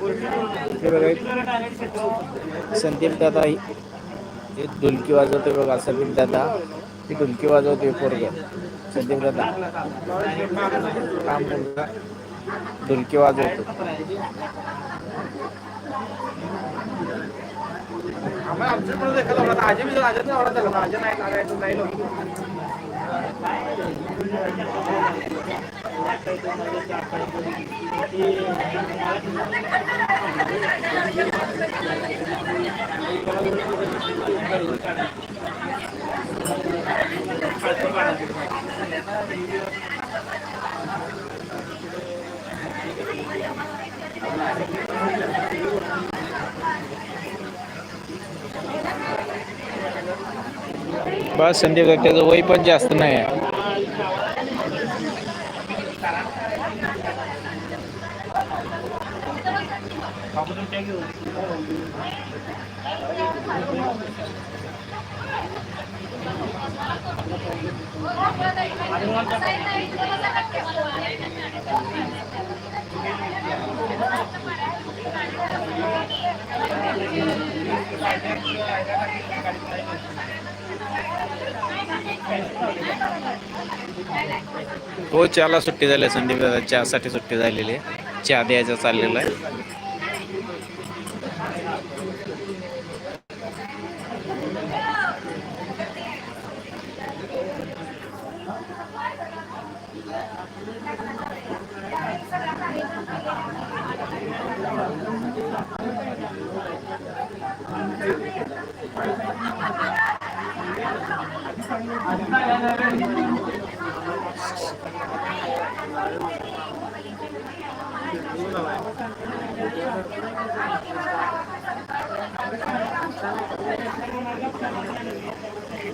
बघा संदीप दादा हे ढोलकी वाजवते बघा संदीप दादा. ती ढोलकी वाजवते पोरग. संदीप दादा. काम मुलगा ढोलकी वाजवतो. बस संदीप त्याचं वय पण जास्त नाही आहे. から。ありがとうご。हो चहाला सुट्टी झाली आहे. संदीप दादा चहासाठी सुट्टी झालेली आहे. चहा द्यायचा चाललेला आहे.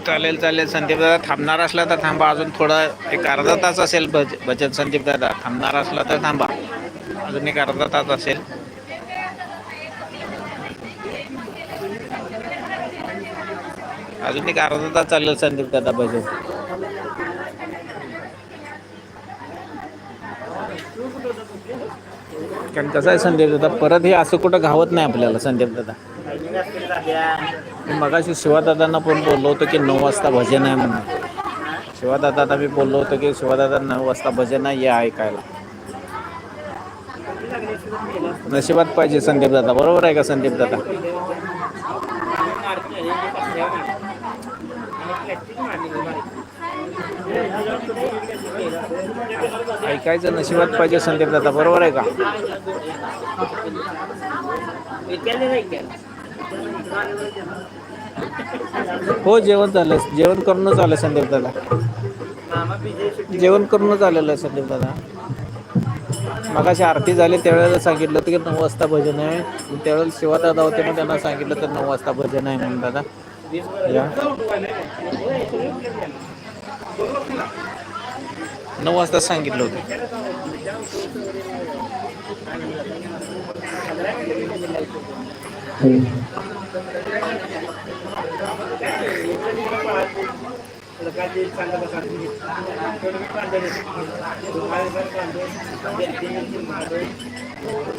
चालेल चालेल. संदीप दादा थांबणार असला तर थांबा. अजून थोडा एक अर्धा तास असेल बज बचत संदीप दादा. थांबणार असला तर थांबा. अजून एक अर्धा तास असेल. अजून एक अर्धा तास चालेल संदीप दादा भजन कारण कसं आहे संदीप दादा परत हे असं कुठं घावत नाही आपल्याला संदीप दादा. मगाशी शिवादादांना पण बोललो होतो की नऊ वाजता भजन आहे म्हणून. शिवादादा मी बोललो होतो की शिवादादा नऊ वाजता भजन आहे या ऐकायला. नशिबात पाहिजे संदीप दादा बरोबर आहे का संदीप दादा? ऐकायचं नशिबात पाहिजे संदीप दादा बरोबर आहे का? हो जेवण झालं. जेवण करूनच आलं संदीप दादा. जेवण करूनच आलेलं आहे संदीप दादा. मगाशी आरती झाली त्यावेळेला सांगितलं होतं की नऊ वाजता भजन आहे. त्यावेळेला शिवा दादा होते मग त्यांना सांगितलं तर नऊ वाजता भजन आहे म्हणून दादा. या. नऊ वाजता सांगितलं होतं.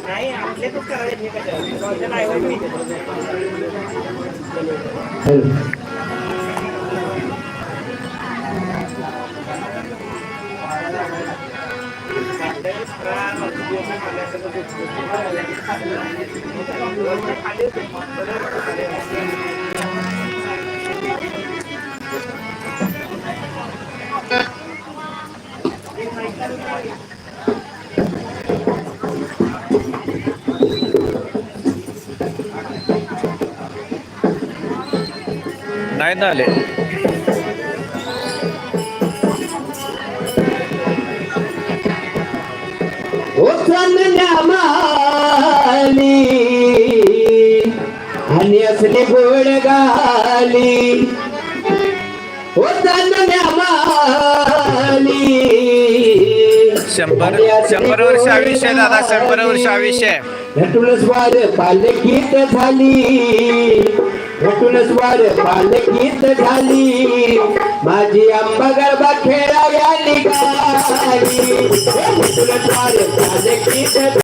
नाही आपले करायचं नाही झाले आले आणि असली गोड गाली. हो माली शंभर शंभर वर्ष आयुष्य दादा शंभर वर्ष आयुष्य नटुलस्वार पालकीत झाली. नटुलस्वार पालकीत झाली. माझी आंबा गरबा या निघाली.